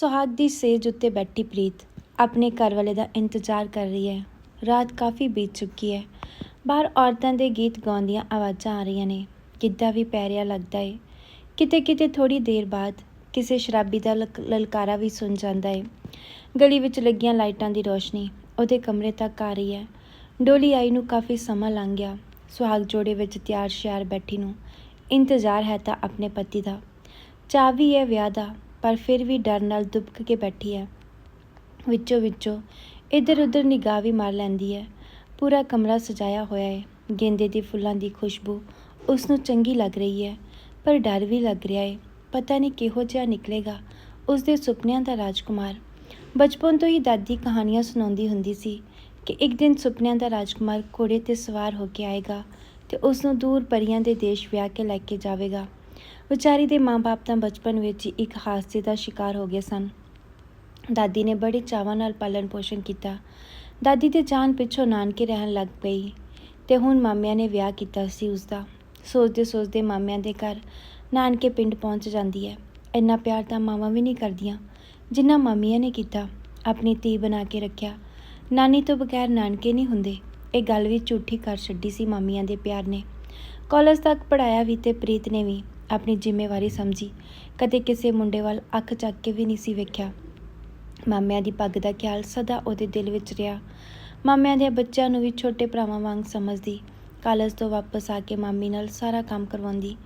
ਸੁਹਾਗ ਦੀ ਸੇਜ ਉੱਤੇ ਬੈਠੀ ਪ੍ਰੀਤ ਆਪਣੇ ਘਰ ਵਾਲੇ ਦਾ ਇੰਤਜ਼ਾਰ ਕਰ ਰਹੀ ਹੈ। ਰਾਤ ਕਾਫੀ ਬੀਤ ਚੁੱਕੀ ਹੈ। ਬਾਹਰ ਔਰਤਾਂ ਦੇ ਗੀਤ ਗਾਉਂਦੀਆਂ ਆਵਾਜ਼ਾਂ ਆ ਰਹੀਆਂ ਨੇ। ਕਿੱਦਾਂ ਵੀ ਪੈ ਰਿਹਾ ਲੱਗਦਾ ਏ। ਕਿਤੇ ਕਿਤੇ ਥੋੜੀ ਦੇਰ ਬਾਅਦ ਕਿਸੇ ਸ਼ਰਾਬੀ ਦਾ ਲਕ- ਲਲਕਾਰਾ ਵੀ ਸੁਣ ਜਾਂਦਾ ਏ। ਗਲੀ ਵਿੱਚ ਲੱਗੀਆਂ ਲਾਈਟਾਂ ਦੀ ਰੋਸ਼ਨੀ ਉਹਦੇ ਕਮਰੇ ਤੱਕ ਆ ਰਹੀ ਹੈ। ਡੋਲੀ ਆਈ ਨੂੰ ਕਾਫੀ ਸਮਾਂ ਲੰਘ ਗਿਆ। ਸੁਹਾਗ ਜੋੜੇ ਵਿੱਚ ਤਿਆਰ ਸ਼ਿਆਰ ਬੈਠੀ ਨੂੰ ਇੰਤਜ਼ਾਰ ਹੈ ਤਾਂ ਆਪਣੇ ਪਤੀ ਦਾ। ਚਾਹ ਵੀ ਹੈ ਵਿਆਹ ਦਾ। ਪਰ ਫਿਰ ਵੀ ਡਰ ਨਾਲ ਦੁਬਕ ਕੇ ਬੈਠੀ ਹੈ। ਵਿੱਚੋਂ ਵਿੱਚੋਂ ਇੱਧਰ ਉੱਧਰ ਨਿਗਾਹ ਵੀ ਮਾਰ ਲੈਂਦੀ ਹੈ। ਪੂਰਾ ਕਮਰਾ ਸਜਾਇਆ ਹੋਇਆ ਹੈ। ਗੇਂਦੇ ਦੇ ਫੁੱਲਾਂ ਦੀ ਖੁਸ਼ਬੂ ਉਸ ਨੂੰ ਚੰਗੀ ਲੱਗ ਰਹੀ ਹੈ, ਪਰ ਡਰ ਵੀ ਲੱਗ ਰਿਹਾ ਹੈ। ਪਤਾ ਨਹੀਂ ਕਿਹੋ ਜਿਹਾ ਨਿਕਲੇਗਾ ਉਸ ਦੇ ਸੁਪਨਿਆਂ ਦਾ ਰਾਜਕੁਮਾਰ। ਬਚਪਨ ਤੋਂ ਹੀ ਦਾਦੀ ਕਹਾਣੀਆਂ ਸੁਣਾਉਂਦੀ ਹੁੰਦੀ ਸੀ ਕਿ ਇੱਕ ਦਿਨ ਸੁਪਨਿਆਂ ਦਾ ਰਾਜਕੁਮਾਰ ਘੋੜੇ ਤੇ ਸਵਾਰ ਹੋ ਕੇ ਆਏਗਾ ਤੇ ਉਸ ਨੂੰ ਦੂਰ ਪਰੀਆਂ ਦੇ ਦੇਸ਼ ਵਿਆਹ ਕੇ ਲੈ ਕੇ ਜਾਵੇਗਾ। ਵਿਚਾਰੀ ਦੇ ਮਾਂ-ਬਾਪ ਤਾਂ ਬਚਪਨ ਵਿੱਚ ਹੀ ਇੱਕ ਹਾਦਸੇ ਦਾ ਸ਼ਿਕਾਰ ਹੋ ਗਏ ਸਨ। ਦਾਦੀ ਨੇ ਬੜੇ ਚਾਵਾਂ ਨਾਲ ਪਾਲਣ ਪੋਸ਼ਣ ਕੀਤਾ। ਦਾਦੀ ਤੇ ਜਾਨ ਪਿੱਛੋਂ ਨਾਨਕੇ ਰਹਿਣ ਲੱਗ ਪਈ ਤੇ ਹੁਣ ਮਾਮਿਆਂ ਨੇ ਵਿਆਹ ਕੀਤਾ ਸੀ ਉਸ ਦਾ ਸੋਚਦੇ ਸੋਚਦੇ ਮਾਮਿਆਂ ਦੇ ਘਰ ਨਾਨਕੇ ਪਿੰਡ ਪਹੁੰਚ ਜਾਂਦੀ ਹੈ। ਇੰਨਾ ਪਿਆਰ ਤਾਂ ਮਾਵਾਂ ਵੀ ਨਹੀਂ ਕਰਦੀਆਂ ਜਿੰਨਾ ਮਾਮੀਆਂ ਨੇ ਕੀਤਾ। ਆਪਣੀ ਧੀ ਬਣਾ ਕੇ ਰੱਖਿਆ। ਨਾਨੀ ਤੋਂ ਬਗੈਰ ਨਾਨਕੇ ਨਹੀਂ ਹੁੰਦੇ। ਇਹ ਗੱਲ ਵੀ ਝੂਠੀ ਕਰ ਛੱਡੀ ਸੀ ਮਾਮੀਆਂ ਦੇ ਪਿਆਰ ਨੇ। ਕਾਲਜ ਤੱਕ ਪੜਾਇਆ ਵੀ ਤੇ ਪ੍ਰੀਤ ਨੇ ਵੀ। ਆਪਣੀ ਜ਼ਿੰਮੇਵਾਰੀ ਸਮਝੀ। ਕਦੇ ਕਿਸੇ ਮੁੰਡੇ ਵੱਲ ਅੱਖ ਚੱਕ ਕੇ ਵੀ ਨਹੀਂ ਸੀ ਵੇਖਿਆ। ਮਾਮਿਆਂ ਦੀ ਪੱਗ ਦਾ ਖਿਆਲ ਸਦਾ ਉਹਦੇ ਦਿਲ ਵਿੱਚ ਰਿਹਾ। ਮਾਮਿਆਂ ਦੇ ਬੱਚਿਆਂ ਨੂੰ ਵੀ ਛੋਟੇ ਭਰਾਵਾਂ ਵਾਂਗ ਸਮਝਦੀ। ਕਾਲਜ ਤੋਂ ਵਾਪਸ ਆ ਕੇ ਮਾਮੀ ਨਾਲ ਸਾਰਾ ਕੰਮ ਕਰਵਾਉਂਦੀ।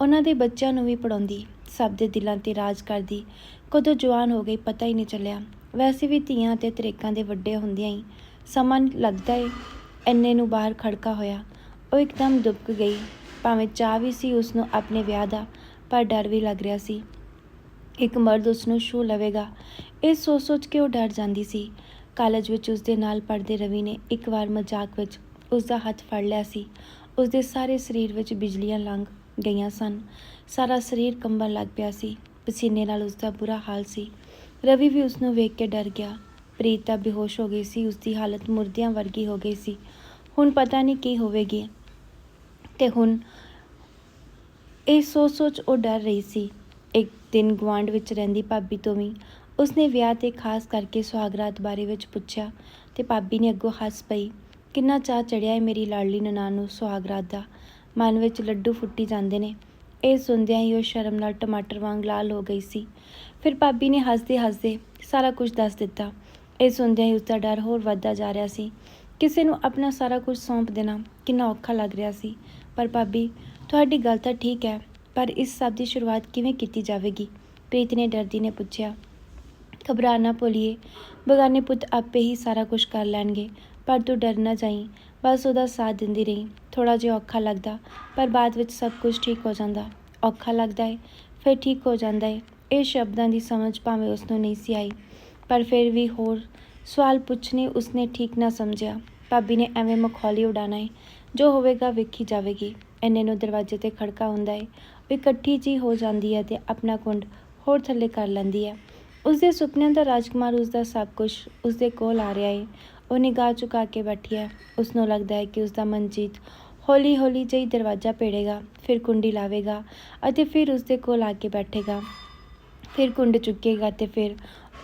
ਉਹਨਾਂ ਦੇ ਬੱਚਿਆਂ ਨੂੰ ਵੀ ਪੜਾਉਂਦੀ ਸਭ ਦੇ ਦਿਲਾਂ ਤੇ ਰਾਜ ਕਰਦੀ। ਕਦੋਂ ਜਵਾਨ ਹੋ ਗਈ ਪਤਾ ਹੀ ਨਹੀਂ ਚੱਲਿਆ। ਵੈਸੇ ਵੀ ਧੀਆਂ ਤੇ ਤਰੇਕਾਂ ਦੇ ਵੱਡੇ ਹੁੰਦਿਆਂ ਹੀ ਸਮਾਂ ਲੱਗਦਾ ਏ। ਐਨੇ ਨੂੰ ਬਾਹਰ ਖੜਕਾ ਹੋਇਆ। ਉਹ ਇੱਕਦਮ ਦੁਬਕ ਗਈ। ਭਾਵੇਂ ਚਾਹ ਵੀ ਸੀ ਉਸ ਨੂੰ ਆਪਣੇ ਵਿਆਹ ਦਾ ਪਰ ਡਰ ਵੀ ਲੱਗ ਰਿਹਾ ਸੀ। ਇੱਕ ਮਰਦ ਉਸ ਨੂੰ ਛੂ ਲਵੇਗਾ। ਇਹ ਸੋਚ ਸੋਚ ਕੇ ਉਹ ਡਰ ਜਾਂਦੀ ਸੀ। ਕਾਲਜ ਵਿੱਚ ਉਸ ਦੇ ਨਾਲ ਪੜ੍ਹਦੇ ਰਵੀ ਨੇ ਇੱਕ ਵਾਰ ਮਜ਼ਾਕ ਵਿੱਚ ਉਸ ਦਾ ਹੱਥ ਫੜ ਲਿਆ ਸੀ। ਉਸ ਦੇ ਸਾਰੇ ਸਰੀਰ ਵਿੱਚ ਬਿਜਲੀਆਂ ਲੰਘ ਗਈਆਂ ਸਨ। ਸਾਰਾ ਸਰੀਰ ਕੰਬਣ ਲੱਗ ਪਿਆ ਸੀ। ਪਸੀਨੇ ਨਾਲ ਉਸ ਦਾ ਬੁਰਾ ਹਾਲ ਸੀ। ਰਵੀ ਵੀ ਉਸ ਨੂੰ ਵੇਖ ਕੇ ਡਰ ਗਿਆ। ਪ੍ਰੀਤ ਤਾਂ ਬੇਹੋਸ਼ ਹੋ ਗਈ ਸੀ। ਉਸ ਦੀ ਹਾਲਤ ਮੁਰਦਿਆਂ ਵਰਗੀ ਹੋ ਗਈ ਸੀ। ਹੁਣ ਪਤਾ ਨਹੀਂ ਕੀ ਹੋਵੇਗੀ। ਤੇ ਹੁਣ ਇਹ ਸੋਚ ਸੋਚ ਉਹ ਡਰ ਰਹੀ ਸੀ। ਇੱਕ ਦਿਨ ਗੁਆਂਢ ਵਿੱਚ ਰਹਿੰਦੀ ਭਾਬੀ ਤੋਂ ਵੀ ਉਸਨੇ ਵਿਆਹ ਤੇ ਖਾਸ ਕਰਕੇ ਸੁਹਾਗਰਾਤ ਬਾਰੇ ਵਿੱਚ ਪੁੱਛਿਆ ਤੇ ਭਾਬੀ ਨੇ ਅੱਗੋਂ ਹੱਸ ਪਈ, ਕਿੰਨਾ ਚਾਅ ਚੜਿਆ ਹੈ ਮੇਰੀ ਲਾਡਲੀ ਨਨਾਣ ਨੂੰ ਸੁਹਾਗਰਾਤ ਦਾ। ਮਨ ਵਿੱਚ ਲੱਡੂ ਫੁੱਟੀ ਜਾਂਦੇ ਨੇ। ਇਹ ਸੁਣਦਿਆਂ ਹੀ ਉਹ ਸ਼ਰਮ ਨਾਲ ਟਮਾਟਰ ਵਾਂਗ ਲਾਲ ਹੋ ਗਈ ਸੀ। ਫਿਰ ਭਾਬੀ ਨੇ ਹੱਸਦੇ ਹੱਸਦੇ ਸਾਰਾ ਕੁਝ ਦੱਸ ਦਿੱਤਾ। ਇਹ ਸੁਣਦਿਆਂ ਹੀ ਉਸਦਾ ਡਰ ਹੋਰ ਵੱਧਦਾ ਜਾ ਰਿਹਾ ਸੀ। ਕਿਸੇ ਨੂੰ ਆਪਣਾ ਸਾਰਾ ਕੁਝ ਸੌਂਪ ਦੇਣਾ ਕਿੰਨਾ ਔਖਾ ਲੱਗ ਰਿਹਾ ਸੀ। ਪਰ ਭਾਬੀ, ਤੁਹਾਡੀ ਗੱਲ ਤਾਂ ਠੀਕ ਹੈ, ਪਰ ਇਸ ਸਭ ਦੀ ਸ਼ੁਰੂਆਤ ਕਿਵੇਂ ਕੀਤੀ ਜਾਵੇਗੀ? ਪ੍ਰੀਤ ਨੇ ਡਰਦੀ ਨੇ ਪੁੱਛਿਆ। ਘਬਰਾ ਨਾ ਭੋਲੀਏ, ਬਗਾਨੇ ਪੁੱਤ ਆਪੇ ਹੀ ਸਾਰਾ ਕੁਝ ਕਰ ਲੈਣਗੇ, ਪਰ ਤੂੰ ਡਰ ਨਾ ਜਾਈਂ, ਬਸ ਉਹਦਾ ਸਾਥ ਦਿੰਦੀ ਰਹੀ। ਥੋੜਾ ਜਿਹਾ ਔਖਾ ਲੱਗਦਾ, ਪਰ ਬਾਅਦ ਵਿੱਚ ਸਭ ਕੁਝ ਠੀਕ ਹੋ ਜਾਂਦਾ। ਔਖਾ ਲੱਗਦਾ ਹੈ ਫਿਰ ਠੀਕ ਹੋ ਜਾਂਦਾ ਹੈ ਇਹ ਸ਼ਬਦਾਂ ਦੀ ਸਮਝ ਭਾਵੇਂ ਉਸ ਨੂੰ ਨਹੀਂ ਸੀ ਆਈ, ਪਰ ਫਿਰ ਵੀ ਹੋਰ ਸਵਾਲ ਪੁੱਛਣੇ ਉਸਨੇ ਠੀਕ ਨਾ ਸਮਝਿਆ। ਭਾਬੀ ਨੇ ਐਵੇਂ ਮਖੌਲੀ ਉਡਾਣਾ ਹੈ ਜੋ ਹੋਵੇਗਾ ਵੇਖੀ ਜਾਵੇਗੀ। ਐਨੇ ਨੂੰ ਦਰਵਾਜ਼ੇ ਤੇ ਖੜਕਾ ਹੁੰਦਾ ਹੈ ਉਹ ਇਕੱਠੀ ਜੀ ਹੋ ਜਾਂਦੀ ਹੈ ਤੇ ਆਪਣਾ ਕੁੰਡ ਹੋਰ ਥੱਲੇ ਕਰ ਲੈਂਦੀ ਹੈ ਉਸਦੇ ਸੁਪਨਿਆਂ ਦਾ ਰਾਜਕੁਮਾਰ ਉਸਦਾ ਸਭ ਕੁਝ ਉਸਦੇ ਕੋਲ ਆ ਰਿਹਾ ਏ। ਉਹ ਨਿਗਾਹ ਝੁਕਾ ਕੇ ਬੈਠੀ ਹੈ ਉਸ ਨੂੰ ਲੱਗਦਾ ਹੈ ਕਿ ਉਸਦਾ ਮਨਜੀਤ ਹੌਲੀ ਹੌਲੀ ਜਿਹੀ ਦਰਵਾਜ਼ਾ ਪੇੜੇਗਾ ਫਿਰ ਕੁੰਡੀ ਲਾਵੇਗਾ ਅਤੇ ਫਿਰ ਉਸਦੇ ਕੋਲ ਆ ਕੇ ਬੈਠੇਗਾ। ਫਿਰ ਕੁੰਡ ਚੁੱਕੇਗਾ ਤੇ ਫਿਰ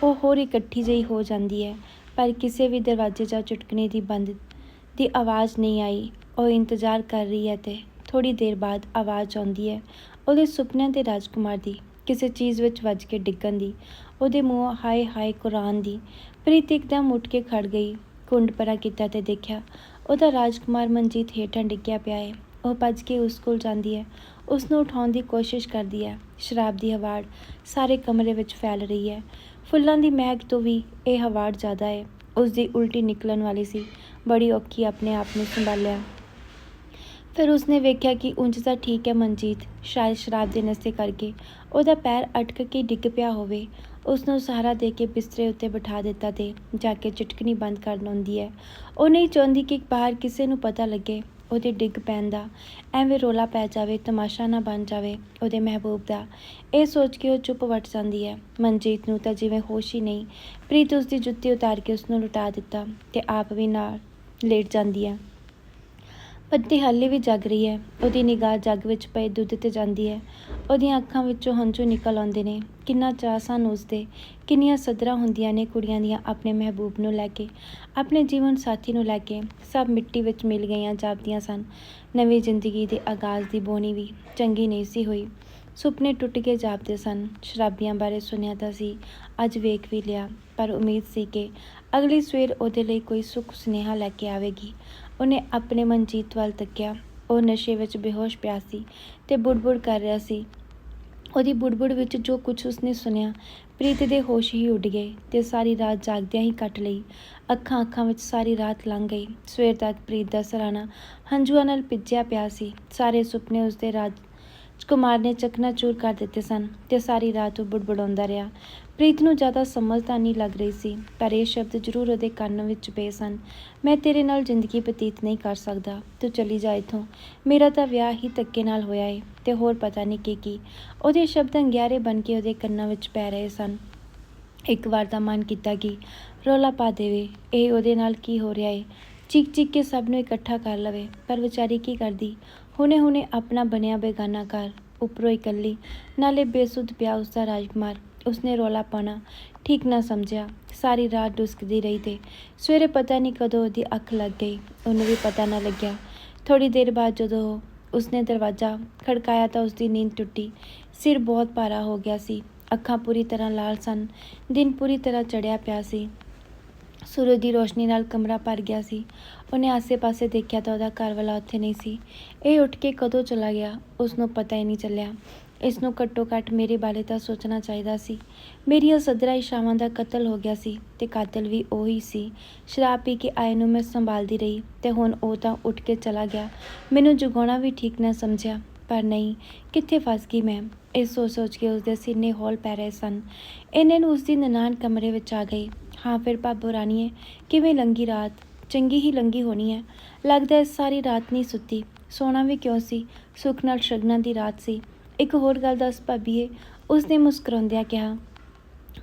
ਉਹ ਹੋਰ ਇਕੱਠੀ ਜਿਹੀ ਹੋ ਜਾਂਦੀ ਹੈ ਪਰ ਕਿਸੇ ਵੀ ਦਰਵਾਜ਼ੇ ਜਾਂ ਚੁਟਕਣੇ ਦੀ ਬੰਦ ਦੀ ਆਵਾਜ਼ ਨਹੀਂ ਆਈ। ਉਹ ਇੰਤਜ਼ਾਰ ਕਰ ਰਹੀ ਹੈ ਤੇ ਥੋੜੀ ਦੇਰ ਬਾਅਦ ਆਵਾਜ਼ ਆਉਂਦੀ ਹੈ ਉਹਦੇ ਸੁਪਨਿਆਂ 'ਤੇ ਰਾਜਕੁਮਾਰ ਦੀ, ਕਿਸੇ ਚੀਜ਼ ਵਿੱਚ ਵੱਜ ਕੇ ਡਿੱਗਣ ਦੀ, ਉਹਦੇ ਮੂੰਹੋਂ ਹਾਏ ਹਾਏ ਕੁਰਾਨ ਦੀ। ਪ੍ਰੀਤ ਇੱਕਦਮ ਉੱਠ ਕੇ ਖੜ ਗਈ ਕੁੰਡ ਪਰਾ ਕੀਤਾ ਤੇ ਦੇਖਿਆ, ਉਹਦਾ ਰਾਜਕੁਮਾਰ ਮਨਜੀਤ ਹੇਠਾਂ ਡਿੱਗਿਆ ਪਿਆ ਹੈ। ਉਹ ਭੱਜ ਕੇ ਉਸ ਕੋਲ ਜਾਂਦੀ ਹੈ ਉਸ ਨੂੰ ਉਠਾਉਣ ਦੀ ਕੋਸ਼ਿਸ਼ ਕਰਦੀ ਹੈ। ਸ਼ਰਾਬ ਦੀ ਹਵਾੜ ਸਾਰੇ ਕਮਰੇ ਵਿੱਚ ਫੈਲ ਰਹੀ ਹੈ। ਫੁੱਲਾਂ ਦੀ ਮਹਿਕ ਤੋਂ ਵੀ ਇਹ ਹਵਾੜ ਜ਼ਿਆਦਾ ਹੈ। ਉਸ ਦੀ ਉਲਟੀ ਨਿਕਲਣ ਵਾਲੀ ਸੀ, ਬੜੀ ਔਖੀ ਆਪਣੇ ਆਪ ਨੂੰ ਸੰਭਾਲਿਆ। ਫਿਰ ਉਸਨੇ ਵੇਖਿਆ ਕਿ ਉਂਝ ਤਾਂ ਠੀਕ ਹੈ ਮਨਜੀਤ, ਸ਼ਾਇਦ ਸ਼ਰਾਬ ਦੇ ਨਸ਼ੇ ਕਰਕੇ। ਉਹਦਾ ਪੈਰ ਅਟਕ ਕੇ ਡਿੱਗ ਪਿਆ ਹੋਵੇ। ਉਸ ਨੂੰ ਸਹਾਰਾ ਦੇ ਕੇ ਬਿਸਤਰੇ ਉੱਤੇ ਬਿਠਾ ਦਿੱਤਾ ਤੇ ਜਾ ਕੇ ਚਟਕਣੀ ਬੰਦ ਕਰ ਲਾਉਂਦੀ ਹੈ। ਉਹ ਨਹੀਂ ਚਾਹੁੰਦੀ ਕਿ ਬਾਹਰ ਕਿਸੇ ਨੂੰ ਪਤਾ ਲੱਗੇ। ਉਹਦੇ ਡਿੱਗ ਪੈਣ ਦਾ। ਐਵੇਂ ਰੋਲਾ ਪੈ ਜਾਵੇ, ਤਮਾਸ਼ਾ ਨਾ ਬਣ ਜਾਵੇ ਉਹਦੇ ਮਹਿਬੂਬ ਦਾ। ਇਹ ਸੋਚ ਕੇ ਉਹ ਚੁੱਪ ਵੱਟ ਜਾਂਦੀ ਹੈ। ਮਨਜੀਤ ਨੂੰ ਤਾਂ ਜਿਵੇਂ ਹੋਸ਼ ਹੀ ਨਹੀਂ। ਪ੍ਰੀਤ ਉਸ ਦੀ ਜੁੱਤੀ ਉਤਾਰ ਕੇ ਉਸ ਨੂੰ ਲੁਟਾ ਦਿੱਤਾ ਤੇ ਆਪ ਵੀ ਨਾਲ ਲੇਟ ਜਾਂਦੀ ਹੈ। ਪੱਤੀ ਹਾਲੇ ਵੀ ਜਗ ਰਹੀ ਹੈ। ਉਹਦੀ ਨਿਗਾਹ ਜੱਗ ਵਿੱਚ ਪਏ ਦੁੱਧ ਤੇ ਜਾਂਦੀ ਹੈ। ਉਹਦੀਆਂ ਅੱਖਾਂ ਵਿੱਚੋਂ ਹੰਝੂ ਨਿਕਲ ਆਉਂਦੇ ਨੇ। ਕਿੰਨਾ ਚਾਅ ਸਨ ਉਸਦੇ ਕਿੰਨੀਆਂ ਸਦਰਾਂ ਹੁੰਦੀਆਂ ਨੇ ਕੁੜੀਆਂ ਦੀਆਂ ਆਪਣੇ ਮਹਿਬੂਬ ਨੂੰ ਲੈ ਕੇ, ਆਪਣੇ ਜੀਵਨ ਸਾਥੀ ਨੂੰ ਲੈ ਕੇ। ਸਭ ਮਿੱਟੀ ਵਿੱਚ ਮਿਲ ਗਈਆਂ ਜਾਪਦੀਆਂ ਸਨ। ਨਵੀਂ ਜ਼ਿੰਦਗੀ ਦੇ ਆਗਾਜ਼ ਦੀ ਬੋਣੀ ਵੀ ਚੰਗੀ ਨਹੀਂ ਸੀ ਹੋਈ। ਸੁਪਨੇ ਟੁੱਟ ਕੇ ਜਾਪਦੇ ਸਨ। ਸ਼ਰਾਬੀਆਂ ਬਾਰੇ ਸੁਣਿਆ ਤਾਂ ਸੀ। ਅੱਜ ਵੇਖ ਵੀ ਲਿਆ। ਪਰ ਉਮੀਦ ਸੀ ਕਿ ਅਗਲੀ ਸਵੇਰ ਉਹਦੇ ਲਈ ਕੋਈ ਸੁੱਖ ਸੁਨੇਹਾ ਲੈ ਕੇ ਆਵੇਗੀ। ਉਹਨੇ ਆਪਣੇ ਮਨਜੀਤ ਵੱਲ ਤੱਕਿਆ। ਉਹ ਨਸ਼ੇ ਵਿੱਚ ਬੇਹੋਸ਼ ਪਿਆ ਸੀ ਤੇ ਬੁੜਬੁੜ ਕਰ ਰਿਹਾ ਸੀ। ਉਹਦੀ ਬੁੜਬੁੜ ਵਿੱਚ ਜੋ ਕੁਝ ਉਸਨੇ ਸੁਨਿਆ ਪ੍ਰੀਤ ਦੇ ਹੋਸ਼ ਹੀ ਉੱਡ ਗਏ ਤੇ ਸਾਰੀ ਰਾਤ ਜਾਗਦਿਆਂ ਹੀ ਕੱਟ ਲਈ। ਅੱਖਾਂ ਅੱਖਾਂ ਵਿੱਚ ਸਾਰੀ ਰਾਤ ਲੰਘ ਗਈ। ਸਵੇਰ ਤੱਕ ਪ੍ਰੀਤ ਦਾ ਸਰਾਣਾ ਹੰਝੂਆਂ ਨਾਲ ਭਿੱਜਿਆ ਪਿਆ ਸੀ। ਸਾਰੇ ਸੁਪਨੇ ਉਸਦੇ ਰਾਜ ਕੁਮਾਰ ਨੇ ਚਕਨਾਚੂਰ ਕਰ ਦਿੱਤੇ ਸਨ ਤੇ ਸਾਰੀ ਰਾਤ ਉਹ ਬੁੜਬੁੜਾਉਂਦਾ ਰਿਹਾ। ਪ੍ਰੀਤ ਨੂੰ ਜ਼ਿਆਦਾ ਸਮਝ ਤਾਂ ਨਹੀਂ ਲੱਗ ਰਹੀ ਸੀ, ਪਰ ਇਹ ਸ਼ਬਦ ਜ਼ਰੂਰ ਉਹਦੇ ਕੰਨ ਵਿੱਚ ਪਏ ਸਨ। ਮੈਂ ਤੇਰੇ ਨਾਲ ਜ਼ਿੰਦਗੀ ਬਤੀਤ ਨਹੀਂ ਕਰ ਸਕਦਾ, ਤੂੰ ਚਲੀ ਜਾ ਇੱਥੋਂ। ਮੇਰਾ ਤਾਂ ਵਿਆਹ ਹੀ ਧੱਕੇ ਨਾਲ ਹੋਇਆ ਏ, ਤੇ ਹੋਰ ਪਤਾ ਨਹੀਂ ਕੀ ਕੀ। ਉਹਦੇ ਸ਼ਬਦ ਅੰਗਿਆਰੇ ਬਣ ਕੇ ਉਹਦੇ ਕੰਨਾਂ ਵਿੱਚ ਪੈ ਰਹੇ ਸਨ। ਇੱਕ ਵਾਰ ਤਾਂ ਮਨ ਕੀਤਾ ਕਿ ਰੋਲਾ ਪਾ ਦੇਵੇ, ਇਹ ਉਹਦੇ ਨਾਲ ਕੀ ਹੋ ਰਿਹਾ ਏ? ਚੀਕ ਚੀਕ ਕੇ ਸਭ ਨੂੰ ਇਕੱਠਾ ਕਰ ਲਵੇ, ਪਰ ਵਿਚਾਰੀ ਕੀ ਕਰਦੀ? ਹੁਣੇ ਹੁਣੇ ਆਪਣਾ ਬਣਿਆ ਬੇਗਾਨਾ ਘਰ, ਉੱਪਰੋਂ ਇਕੱਲੀ, ਨਾਲੇ ਬੇਸੁੱਧ ਪਿਆ ਉਸਦਾ ਰਾਜਕੁਮਾਰ। ਉਸਨੇ ਰੌਲਾ ਪਾਣਾ ਠੀਕ ਨਾ ਸਮਝਿਆ। ਸਾਰੀ ਰਾਤ ਡੁਸਕਦੀ ਰਹੀ ਤੇ ਸਵੇਰੇ ਪਤਾ ਨਹੀਂ ਕਦੋਂ ਉਹਦੀ ਅੱਖ ਲੱਗ ਗਈ। ਉਹਨੂੰ ਵੀ ਪਤਾ ਨਾ ਲੱਗਿਆ। ਥੋੜੀ ਦੇਰ ਬਾਅਦ ਜਦੋਂ ਉਸਨੇ ਦਰਵਾਜ਼ਾ ਖੜਕਾਇਆ ਤਾਂ ਉਸਦੀ ਨੀਂਦ ਟੁੱਟੀ। ਸਿਰ ਬਹੁਤ ਭਾਰਾ ਹੋ ਗਿਆ ਸੀ। ਅੱਖਾਂ ਪੂਰੀ ਤਰ੍ਹਾਂ ਲਾਲ ਸਨ। ਦਿਨ ਪੂਰੀ ਤਰ੍ਹਾਂ ਚੜਿਆ ਪਿਆ ਸੀ। ਸੂਰਜ ਦੀ ਰੋਸ਼ਨੀ ਨਾਲ ਕਮਰਾ ਭਰ ਗਿਆ ਸੀ। ਉਹਨੇ ਆਸੇ-ਪਾਸੇ ਦੇਖਿਆ ਤਾਂ ਉਹਦਾ ਘਰ ਵਾਲਾ ਉੱਥੇ ਨਹੀਂ ਸੀ। ਇਹ ਉੱਠ ਕੇ ਕਦੋਂ ਚਲਾ ਗਿਆ ਉਸ ਨੂੰ ਪਤਾ ਹੀ ਨਹੀਂ ਚੱਲਿਆ। ਇਸ ਨੂੰ ਘੱਟੋ ਘੱਟ ਮੇਰੇ ਬਾਰੇ ਤਾਂ ਸੋਚਣਾ ਚਾਹੀਦਾ ਸੀ। ਮੇਰੀਆਂ ਸਦਰਾ ਇਸ਼ਾਵਾਂ ਦਾ ਕਤਲ ਹੋ ਗਿਆ ਸੀ ਤੇ ਕਾਤਲ ਵੀ ਉਹੀ ਸੀ। ਸ਼ਰਾਬ ਪੀ ਕੇ ਆਏ ਨੂੰ ਮੈਂ ਸੰਭਾਲਦੀ ਰਹੀ ਤੇ ਹੁਣ ਉਹ ਤਾਂ ਉੱਠ ਕੇ ਚਲਾ ਗਿਆ। ਮੈਨੂੰ ਜਗਾਉਣਾ ਵੀ ਠੀਕ ਨਾ ਸਮਝਿਆ। ਪਰ ਨਹੀਂ, ਕਿੱਥੇ ਫਸ ਗਈ ਮੈਂ? ਇਹ ਸੋਚ ਸੋਚ ਕੇ ਉਸਦੇ ਸੀਨੇ ਹੌਲ ਪੈ ਰਹੇ ਸਨ। ਇਹਨੇ ਨੂੰ ਉਸਦੀ ਨਨਾਣ ਕਮਰੇ ਵਿੱਚ ਆ ਗਈ। ਹਾਂ ਫਿਰ ਭਾਬੋ ਰਾਣੀਏ, ਕਿਵੇਂ ਲੰਗੀ ਰਾਤ? ਚੰਗੀ ਹੀ ਲੰਗੀ ਹੋਣੀ ਹੈ। ਲੱਗਦਾ ਹੈ ਸਾਰੀ ਰਾਤ ਨਹੀਂ ਸੁੱਤੀ। ਸੋਣਾ ਵੀ ਕਿਉਂ ਸੀ? ਸੁੱਖ ਨਾਲ ਸ਼ਗਨਾਂ ਦੀ ਰਾਤ ਸੀ। ਇੱਕ ਹੋਰ ਗੱਲ ਦੱਸ ਭਾਬੀਏ, ਉਸਨੇ ਮੁਸਕਰਾਉਂਦਿਆਂ ਕਿਹਾ,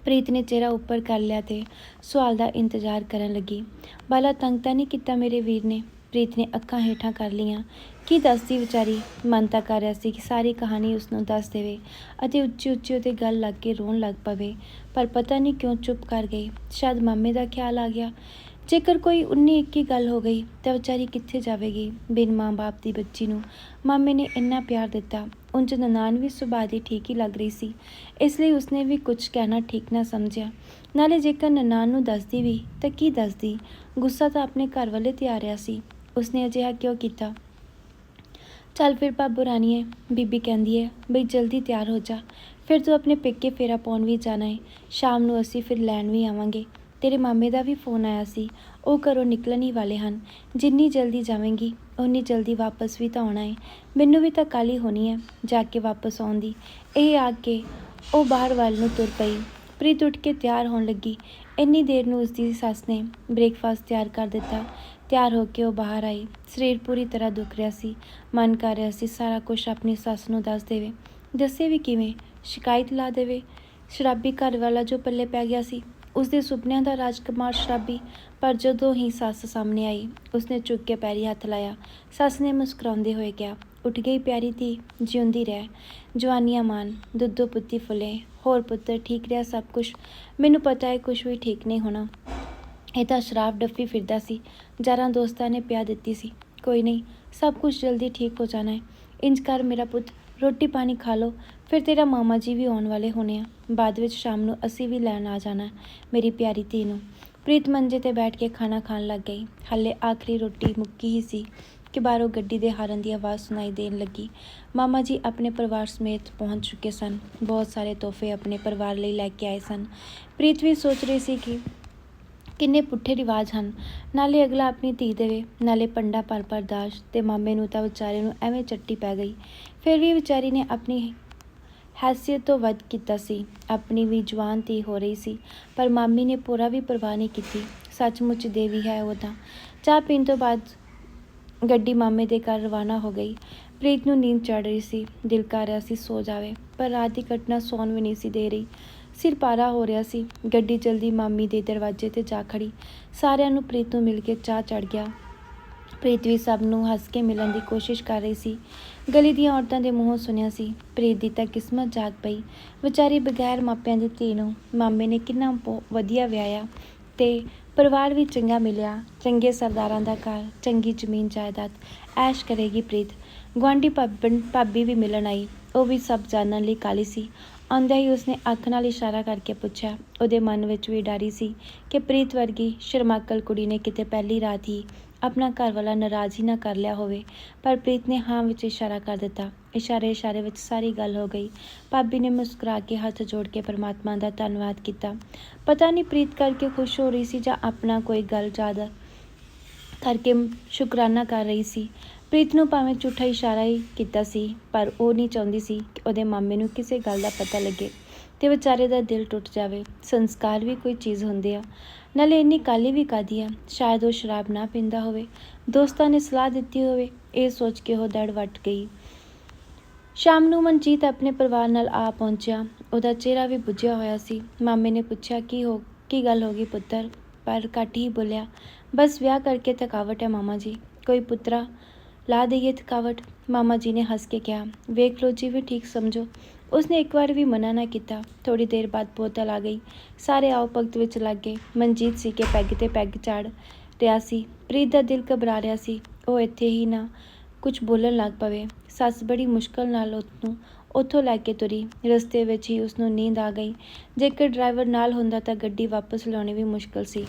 ਪ੍ਰੀਤ ਨੇ ਚਿਹਰਾ ਉੱਪਰ ਕਰ ਲਿਆ ਤੇ ਸਵਾਲ ਦਾ ਇੰਤਜ਼ਾਰ ਕਰਨ ਲੱਗੀ। ਬਾਲਾ ਤੰਗ ਤਾਂ ਨਹੀਂ ਕੀਤਾ ਮੇਰੇ ਵੀਰ ਨੇ? ਪ੍ਰੀਤ ਨੇ ਅੱਖਾਂ ਹੇਠਾਂ ਕਰ ਲੀਆਂ ਕੀ ਦੱਸਦੀ ਵਿਚਾਰੀ? ਮਨ ਤਾਂ ਕਰ ਰਿਹਾ ਸੀ ਕਿ ਸਾਰੀ ਕਹਾਣੀ ਉਸ ਨੂੰ ਦੱਸ ਦੇਵੇ ਅਤੇ ਉੱਚੀ ਉੱਚੀ ਉਹਦੇ ਗੱਲ ਲੱਗ ਕੇ ਰੋਣ ਲੱਗ ਪਵੇ, ਪਰ ਪਤਾ ਨਹੀਂ ਕਿਉਂ ਚੁੱਪ ਕਰ ਗਈ। ਸ਼ਾਇਦ ਮਾਮੇ ਦਾ ਖਿਆਲ ਆ ਗਿਆ। ਜੇਕਰ ਕੋਈ 19 21 ਗੱਲ ਹੋ ਗਈ ਤਾਂ ਵਿਚਾਰੀ ਕਿੱਥੇ ਜਾਵੇਗੀ ਬਿਨ ਮਾਂ-ਬਾਪ ਦੀ ਬੱਚੀ ਨੂੰ? ਮਾਮੇ ਨੇ ਇੰਨਾ ਪਿਆਰ ਦਿੱਤਾ। ਉਂਝ ਨਨਾਣ ਵੀ ਸੁਭਾਅ ਦੀ ਠੀਕ ਹੀ ਲੱਗ ਰਹੀ ਸੀ। ਇਸ ਲਈ ਉਸਨੇ ਵੀ ਕੁਝ ਕਹਿਣਾ ਠੀਕ ਨਾ ਸਮਝਿਆ। ਨਾਲੇ ਜੇਕਰ ਨਨਾਣ ਨੂੰ ਦੱਸਦੀ ਵੀ ਤਾਂ ਕੀ ਦੱਸਦੀ? ਗੁੱਸਾ ਤਾਂ ਆਪਣੇ ਘਰ ਵਾਲੇ ਤੇ ਆ ਰਿਹਾ ਸੀ। ਉਸਨੇ ਅਜਿਹਾ ਕਿਉਂ ਕੀਤਾ? ਚੱਲ ਫਿਰ ਭਾਬੋ ਰਾਣੀਏ, ਬੀਬੀ ਕਹਿੰਦੀ ਹੈ ਬਈ ਜਲਦੀ ਤਿਆਰ ਹੋ ਜਾ। ਫਿਰ ਤੂੰ ਆਪਣੇ ਪੇਕੇ ਫੇਰਾ ਪਾਉਣ ਵੀ ਜਾਣਾ ਹੈ ਸ਼ਾਮ ਨੂੰ ਅਸੀਂ ਫਿਰ ਲੈਣ ਵੀ ਆਵਾਂਗੇ। ਤੇਰੇ ਮਾਮੇ ਦਾ ਵੀ ਫੋਨ ਆਇਆ ਸੀ। ਉਹ ਘਰੋਂ ਨਿਕਲਣ ਹੀ ਵਾਲੇ ਹਨ। ਜਿੰਨੀ ਜਲਦੀ ਜਾਵੇਂਗੀ ਉਨੀ ਜਲਦੀ ਵਾਪਸ ਵੀ ਤਾਂ ਆਉਣਾ ਹੈ ਮੈਨੂੰ ਵੀ ਤਾਂ ਕਾਲੀ ਹੋਣੀ ਹੈ ਜਾ ਕੇ ਵਾਪਸ ਆਉਣ ਦੀ। ਇਹ ਆ ਕੇ ਉਹ ਬਾਹਰ ਵੱਲ ਨੂੰ ਤੁਰ ਪਈ। ਪ੍ਰੀਤ ਉੱਠ ਕੇ ਤਿਆਰ ਹੋਣ ਲੱਗੀ। ਇੰਨੀ ਦੇਰ ਨੂੰ ਉਸਦੀ ਸੱਸ ਨੇ ਬ੍ਰੇਕਫਾਸਟ ਤਿਆਰ ਕਰ ਦਿੱਤਾ। ਤਿਆਰ ਹੋ ਕੇ ਉਹ ਬਾਹਰ ਆਈ। ਸਰੀਰ ਪੂਰੀ ਤਰ੍ਹਾਂ ਦੁਖ ਰਿਹਾ ਸੀ। ਮਨ ਕਰ ਰਿਹਾ ਸੀ, ਸਾਰਾ ਕੁਝ ਆਪਣੀ ਸੱਸ ਨੂੰ ਦੱਸ ਦੇਵੇ। ਦੱਸੇ ਵੀ ਕਿਵੇਂ? ਸ਼ਿਕਾਇਤ ਲਾ ਦੇਵੇ? ਸ਼ਰਾਬੀ ਘਰ ਵਾਲਾ ਜੋ ਪੱਲੇ ਪੈ ਗਿਆ ਸੀ, ਉਸਦੇ ਸੁਪਨਿਆਂ ਦਾ ਰਾਜਕੁਮਾਰ ਸ਼ਰਾਬੀ, ਪਰ ਜਦੋਂ ਹੀ ਸੱਸ ਸਾਹਮਣੇ ਆਈ, ਉਸਨੇ ਝੁੱਕ ਕੇ ਪੈਰੀ ਹੱਥ ਲਾਇਆ। ਸੱਸ ਨੇ ਮੁਸਕਰਾਉਂਦੇ ਹੋਏ ਕਿਹਾ, ਉੱਠ ਗਈ ਪਿਆਰੀ ਧੀ, ਜਿਉਂਦੀ ਰਹਿ। ਜਵਾਨੀਆਂ ਮਾਨ ਦੁੱਧੋ ਪੁੱਤੀ ਫੁੱਲੇ। ਹੋਰ ਪੁੱਤਰ ਠੀਕ ਰਿਹਾ ਸਭ ਕੁਝ ਮੈਨੂੰ ਪਤਾ ਹੈ ਕੁਝ ਵੀ ਠੀਕ ਨਹੀਂ ਹੋਣਾ। ਇਹ ਤਾਂ ਸ਼ਰਾਬ ਡੱਫੀ ਫਿਰਦਾ ਸੀ। ਯਾਰਾਂ ਦੋਸਤਾਂ ਨੇ ਪਿਆ ਦਿੱਤੀ ਸੀ। ਕੋਈ ਨਹੀਂ, ਸਭ ਕੁਝ ਜਲਦੀ ਠੀਕ ਹੋ ਜਾਣਾ ਹੈ। ਇੰਜ ਕਰ ਮੇਰਾ ਪੁੱਤ, ਰੋਟੀ ਪਾਣੀ ਖਾ ਲਓ, ਫਿਰ ਤੇਰਾ ਮਾਮਾ ਜੀ ਵੀ ਆਉਣ ਵਾਲੇ ਹੋਣੇ ਆ। ਬਾਅਦ ਵਿੱਚ ਸ਼ਾਮ ਨੂੰ ਅਸੀਂ ਵੀ ਲੈਣ ਆ ਜਾਣਾ ਮੇਰੀ ਪਿਆਰੀ ਧੀ ਨੂੰ। ਪ੍ਰੀਤ ਮੰਜੇ ਤੇ ਬੈਠ ਕੇ ਖਾਣਾ ਖਾਣ ਲੱਗ ਗਈ। ਹੱਲੇ ਆਖਰੀ ਰੋਟੀ ਮੁੱਕੀ ਹੀ ਸੀ ਕਿ ਬਾਹਰੋਂ ਗੱਡੀ ਦੇ ਹਾਰਨ ਦੀ ਆਵਾਜ਼ ਸੁਣਾਈ ਦੇਣ ਲੱਗੀ। ਮਾਮਾ ਜੀ ਆਪਣੇ ਪਰਿਵਾਰ ਸਮੇਤ ਪਹੁੰਚ ਚੁੱਕੇ ਸਨ। ਬਹੁਤ ਸਾਰੇ ਤੋਹਫੇ ਆਪਣੇ ਪਰਿਵਾਰ ਲਈ ਲੈ ਕੇ ਆਏ ਸਨ। ਪ੍ਰੀਤ ਵੀ ਸੋਚ ਰਹੀ ਸੀ ਕਿ ਕਿੰਨੇ ਪੁੱਠੇ ਰਿਵਾਜ ਹਨ। ਨਾਲੇ ਅਗਲਾ ਆਪਣੀ ਧੀ ਦੇਵੇ, ਨਾਲੇ ਪੰਡਾ ਪਰ ਪਰਦਾਸ਼ ਤੇ ਮਾਮੇ ਨੂੰ ਤਾਂ ਵਿਚਾਰੇ ਨੂੰ ਐਵੇਂ ਚੱਟੀ ਪੈ ਗਈ। ਫਿਰ ਵੀ ਵਿਚਾਰੀ ਨੇ ਆਪਣੀ ਹੈਸੀਅਤ ਤੋਂ ਵੱਧ ਕੀਤਾ ਸੀ। ਆਪਣੀ ਵੀ ਜਵਾਨ ਧੀ ਹੋ ਰਹੀ ਸੀ, ਪਰ ਮਾਮੀ ਨੇ ਪੂਰਾ ਵੀ ਪਰਵਾਹ ਨਹੀਂ ਕੀਤੀ। ਸੱਚਮੁੱਚ ਦੇਵੀ ਹੈ ਉਹ ਤਾਂ। ਚਾਹ ਪੀਣ ਤੋਂ ਬਾਅਦ ਗੱਡੀ ਮਾਮੇ ਦੇ ਘਰ ਰਵਾਨਾ ਹੋ ਗਈ। ਪ੍ਰੀਤ ਨੂੰ ਨੀਂਦ ਚੜ ਰਹੀ ਸੀ। ਦਿਲ ਕਰ ਰਿਹਾ ਸੀ ਸੋ ਜਾਵੇ, ਪਰ ਰਾਤ ਦੀ ਘਟਨਾ ਸੌਣ ਵੀ ਨਹੀਂ ਸੀ ਦੇ ਰਹੀ। ਸਿਰ ਪਾਰਾ ਹੋ ਰਿਹਾ ਸੀ। ਗੱਡੀ ਜਲਦੀ ਮਾਮੀ ਦੇ ਦਰਵਾਜ਼ੇ ਤੇ ਜਾ ਖੜੀ ਸਾਰਿਆਂ ਨੂੰ ਪ੍ਰੀਤ ਨੂੰ ਮਿਲ ਕੇ ਚਾਹ ਚੜ ਗਿਆ। ਪ੍ਰੀਤ ਵੀ ਸਭ ਨੂੰ ਹੱਸ ਕੇ ਮਿਲਣ ਦੀ ਕੋਸ਼ਿਸ਼ ਕਰ ਰਹੀ ਸੀ। ਗਲੀ ਦੀਆਂ ਔਰਤਾਂ ਦੇ ਮੂੰਹੋਂ ਸੁਣਿਆ ਸੀ, ਪ੍ਰੀਤ ਦੀ ਤਾਂ ਕਿਸਮਤ ਜਾਗ ਪਈ। ਵਿਚਾਰੀ ਬਗੈਰ ਮਾਪਿਆਂ ਦੀ ਧੀ ਨੂੰ ਮਾਮੇ ਨੇ ਕਿੰਨਾ ਬਹੁ- ਵਧੀਆ ਵਿਆਹਿਆ ਤੇ ਪਰਿਵਾਰ ਵੀ ਚੰਗਾ ਮਿਲਿਆ। ਚੰਗੇ ਸਰਦਾਰਾਂ ਦਾ ਘਰ, ਚੰਗੀ ਜ਼ਮੀਨ ਜਾਇਦਾਦ, ਐਸ਼ ਕਰੇਗੀ ਪ੍ਰੀਤ। ਗੁਆਂਢੀ ਭਾਬਣ, ਭਾਬੀ ਵੀ ਮਿਲਣ ਆਈ। ਉਹ ਵੀ ਸਭ ਜਾਣਨ ਲਈ ਕਾਲੀ ਸੀ। ਆਉਂਦਿਆਂ ਹੀ ਉਸਨੇ ਅੱਖ ਨਾਲ ਇਸ਼ਾਰਾ ਕਰਕੇ ਪੁੱਛਿਆ, ਉਹਦੇ ਮਨ ਵਿੱਚ ਵੀ ਡਰੀ ਸੀ ਕਿ ਪ੍ਰੀਤ ਵਰਗੀ ਸ਼ਰਮਾਕਲ ਕੁੜੀ ਨੇ ਕਿਤੇ ਪਹਿਲੀ ਰਾਤ ਹੀ ਆਪਣਾ ਘਰ ਵਾਲਾ ਨਾਰਾਜ਼ ਹੀ ਨਾ ਕਰ ਲਿਆ ਹੋਵੇ। ਪਰ ਪ੍ਰੀਤ ਨੇ ਹਾਂ ਵਿੱਚ ਇਸ਼ਾਰਾ ਕਰ ਦਿੱਤਾ। ਇਸ਼ਾਰੇ ਇਸ਼ਾਰੇ ਵਿੱਚ ਸਾਰੀ ਗੱਲ ਹੋ ਗਈ। ਭਾਬੀ ਨੇ ਮੁਸਕਰਾ ਕੇ ਹੱਥ ਜੋੜ ਕੇ ਪਰਮਾਤਮਾ ਦਾ ਧੰਨਵਾਦ ਕੀਤਾ। ਪਤਾ ਨਹੀਂ ਪ੍ਰੀਤ ਕਰਕੇ ਖੁਸ਼ ਹੋ ਰਹੀ ਸੀ ਜਾਂ ਆਪਣਾ ਕੋਈ ਗੱਲ ਜ਼ਿਆਦਾ ਕਰਕੇ ਸ਼ੁਕਰਾਨਾ ਕਰ ਰਹੀ ਸੀ। ਪ੍ਰੀਤ ਨੂੰ ਭਾਵੇਂ ਝੂਠਾ ਇਸ਼ਾਰਾ ਹੀ ਕੀਤਾ ਸੀ, ਪਰ ਉਹ ਨਹੀਂ ਚਾਹੁੰਦੀ ਸੀ ਕਿ ਉਹਦੇ ਮਾਮੇ ਨੂੰ ਕਿਸੇ ਗੱਲ ਦਾ ਪਤਾ ਲੱਗੇ ਤੇ ਵਿਚਾਰੇ ਦਾ ਦਿਲ ਟੁੱਟ ਜਾਵੇ। ਸੰਸਕਾਰ ਵੀ ਕੋਈ ਚੀਜ਼ ਹੁੰਦੇ ਆ। ਨਾਲੇ ਇੰਨੀ ਕਾਲੀ ਵੀ ਕਾਦੀ ਆ? ਸ਼ਾਇਦ ਉਹ ਸ਼ਰਾਬ ਨਾ ਪੀਂਦਾ ਹੋਵੇ। ਦੋਸਤਾਂ ਨੇ ਸਲਾਹ ਦਿੱਤੀ ਹੋਵੇ। ਇਹ ਸੋਚ ਕੇ ਉਹ ਦੜ ਵੱਟ ਗਈ। ਸ਼ਾਮ ਨੂੰ ਮਨਜੀਤ ਆਪਣੇ ਪਰਿਵਾਰ ਨਾਲ ਆ ਪਹੁੰਚਿਆ। ਉਹਦਾ ਚਿਹਰਾ ਵੀ ਬੁੱਝਿਆ ਹੋਇਆ ਸੀ। ਮਾਮੇ ਨੇ ਪੁੱਛਿਆ, ਕੀ ਹੋ, ਕੀ ਗੱਲ ਹੋ ਗਈ ਪੁੱਤਰ? ਪਰ ਘੱਟ ਹੀ ਬੋਲਿਆ, ਬਸ ਵਿਆਹ ਕਰਕੇ ਥਕਾਵਟ ਹੈ ਮਾਮਾ ਜੀ। ਕੋਈ ਪੁੱਤਰਾ ਲਾ ਦਈਏ ਥਕਾਵਟ। ਮਾਮਾ ਜੀ ਨੇ ਹੱਸ ਕੇ ਕਿਹਾ, ਵੇਖ ਲੋ ਜੀ, ਵੀ ਠੀਕ ਸਮਝੋ। ਉਸਨੇ ਇੱਕ ਵਾਰ ਵੀ ਮਨਾ ਨਾ ਕੀਤਾ। ਥੋੜੀ ਦੇਰ ਬਾਅਦ ਬੋਤਲ ਆ ਗਈ। ਸਾਰੇ ਆਓ ਭਗਤ ਵਿੱਚ ਲੱਗ ਗਏ। ਮਨਜੀਤ ਸੀ ਕਿ ਪੈਗ ਤੇ ਪੈਗ ਚਾੜ ਰਿਹਾ ਸੀ। ਪ੍ਰੀਤ ਦਾ ਦਿਲ ਘਬਰਾ ਰਿਹਾ ਸੀ। ਉਹ ਇੱਥੇ ਹੀ ਨਾ ਕੁਝ ਬੋਲਣ ਲੱਗ ਪਵੇ। ਸੱਸ ਬੜੀ ਮੁਸ਼ਕਲ ਨਾਲ ਉਸਨੂੰ, ਉੱਥੋਂ ਲੈ ਕੇ ਤੁਰੀ। ਰਸਤੇ ਵਿੱਚ ਹੀ ਉਸਨੂੰ ਨੀਂਦ ਆ ਗਈ। ਜੇਕਰ ਡਰਾਈਵਰ ਨਾਲ ਹੁੰਦਾ ਤਾਂ ਗੱਡੀ ਵਾਪਸ ਲਾਉਣੀ ਵੀ ਮੁਸ਼ਕਲ ਸੀ।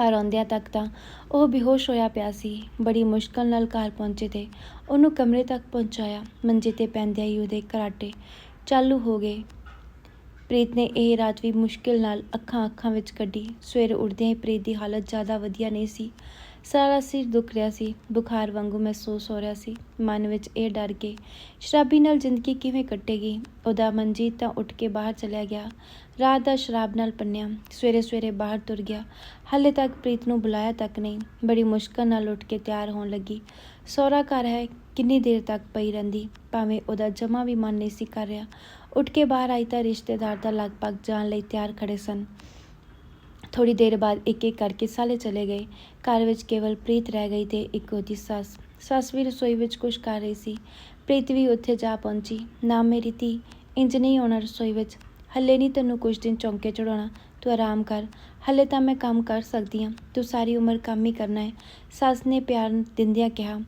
ਘਰ ਆਉਂਦਿਆਂ ਤੱਕ ਤਾਂ ਉਹ ਬੇਹੋਸ਼ ਹੋਇਆ ਪਿਆ ਸੀ। ਬੜੀ ਮੁਸ਼ਕਲ ਨਾਲ ਘਰ ਪਹੁੰਚੇ ਤੇ ਉਹਨੂੰ ਕਮਰੇ ਤੱਕ ਪਹੁੰਚਾਇਆ। ਮੰਜੇ ਤੇ ਪੈਂਦਿਆਂ ਹੀ ਉਹਦੇ ਕਰਾਟੇ ਚਾਲੂ ਹੋ ਗਏ। ਪ੍ਰੀਤ ਨੇ ਇਹ ਰਾਤ ਵੀ ਮੁਸ਼ਕਿਲ ਨਾਲ ਅੱਖਾਂ ਅੱਖਾਂ ਵਿੱਚ ਕੱਢੀ। ਸਵੇਰ ਉੱਠਦਿਆਂ ਹੀ ਪ੍ਰੀਤ ਦੀ ਹਾਲਤ ਜ਼ਿਆਦਾ ਵਧੀਆ ਨਹੀਂ ਸੀ। ਸਾਰਾ ਸਿਰ ਦੁਖ ਰਿਹਾ ਸੀ, ਬੁਖਾਰ ਵਾਂਗੂ ਮਹਿਸੂਸ ਹੋ ਰਿਹਾ ਸੀ। ਮਨ ਵਿੱਚ ਇਹ ਡਰ ਕੇ ਸ਼ਰਾਬੀ ਨਾਲ ਜ਼ਿੰਦਗੀ ਕਿਵੇਂ ਕੱਟੇਗੀ? ਉਹਦਾ ਮਨਜੀਤ ਤਾਂ ਉੱਠ ਕੇ ਬਾਹਰ ਚਲਿਆ ਗਿਆ। ਰਾਤ ਦਾ ਸ਼ਰਾਬ ਨਾਲ ਪੰਨਿਆ, ਸਵੇਰੇ ਸਵੇਰੇ ਬਾਹਰ ਤੁਰ ਗਿਆ। ਹਾਲੇ ਤੱਕ ਪ੍ਰੀਤ ਨੂੰ ਬੁਲਾਇਆ ਤੱਕ ਨਹੀਂ, ਬੜੀ ਮੁਸ਼ਕਲ ਨਾਲ ਉੱਠ ਕੇ ਤਿਆਰ ਹੋਣ ਲੱਗੀ। ਸਹੁਰਾ ਘਰ ਹੈ, ਕਿੰਨੀ ਦੇਰ ਤੱਕ ਪਈ ਰਹਿੰਦੀ? ਭਾਵੇਂ ਉਹਦਾ ਜਮਾ ਵੀ ਮਨ ਨਹੀਂ ਸੀ ਕਰ ਰਿਹਾ। ਉੱਠ ਕੇ ਬਾਹਰ ਆਈ ਤਾਂ ਰਿਸ਼ਤੇਦਾਰ ਦਾ ਲਗਭਗ ਜਾਣ ਲਈ ਤਿਆਰ ਖੜੇ ਸਨ। ਥੋੜੀ ਦੇਰ ਬਾਅਦ ਇੱਕ ਇੱਕ ਕਰਕੇ ਸਾਲੇ ਚਲੇ ਗਏ। ਘਰ ਵਿੱਚ ਕੇਵਲ ਪ੍ਰੀਤ ਰਹਿ ਗਈ ਤੇ ਇੱਕ ਉਹਦੀ ਸੱਸ। ਸੱਸ ਵੀ ਰਸੋਈ ਵਿੱਚ ਕੁਝ ਕਰ ਰਹੀ ਸੀ। ਪ੍ਰੀਤ ਵੀ ਉੱਥੇ ਜਾ ਪਹੁੰਚੀ। ਨਾ ਮੇਰੀ ਧੀ, ਇੰਜ ਨਹੀਂ ਆਉਣਾ ਰਸੋਈ ਵਿੱਚ। ਹੱਲੇ ਨਹੀਂ ਤੈਨੂੰ ਕੁਝ ਦਿਨ ਚੌਂਕੇ ਚੜਾਉਣਾ ਤੂੰ ਆਰਾਮ ਕਰ। ਹੱਲੇ ਤਾਂ ਮੈਂ ਕੰਮ ਕਰ ਸਕਦੀ ਹਾਂ। ਤੂੰ ਸਾਰੀ ਉਮਰ ਕੰਮ ਹੀ ਕਰਨਾ ਹੈ। ਸੱਸ ਨੇ ਪਿਆਰ ਦਿੰਦਿਆਂ ਕਿਹਾ।